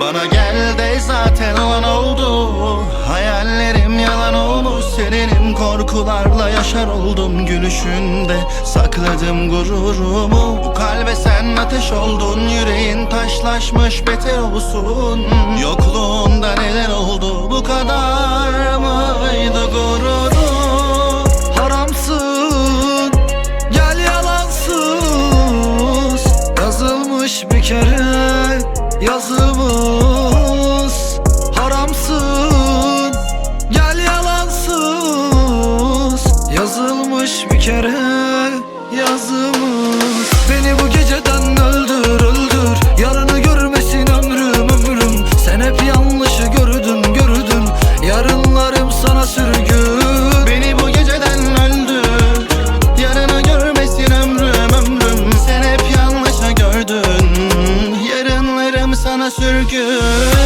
Bana gel de zaten olan oldu. Hayallerim yalan olmuş Serinim korkularla yaşar oldum Gülüşünde. Sakladım gururumu Bu kalbe sen ateş oldun. Yüreğin taşlaşmış beter olsun. Yokluğunda neler oldu Bu kadar mıydı gururum Haramsın Gel yalansız. Yazılmış bir kere yazımız kere yazımız Beni bu geceden öldür öldür. Yarını görmesin ömrüm ömrüm. Sen hep yanlışı gördün gördün. Yarınlarım sana sürgün. Beni bu geceden öldür. Yarını görmesin ömrüm ömrüm. Sen hep yanlışa gördün. Yarınlarım sana sürgün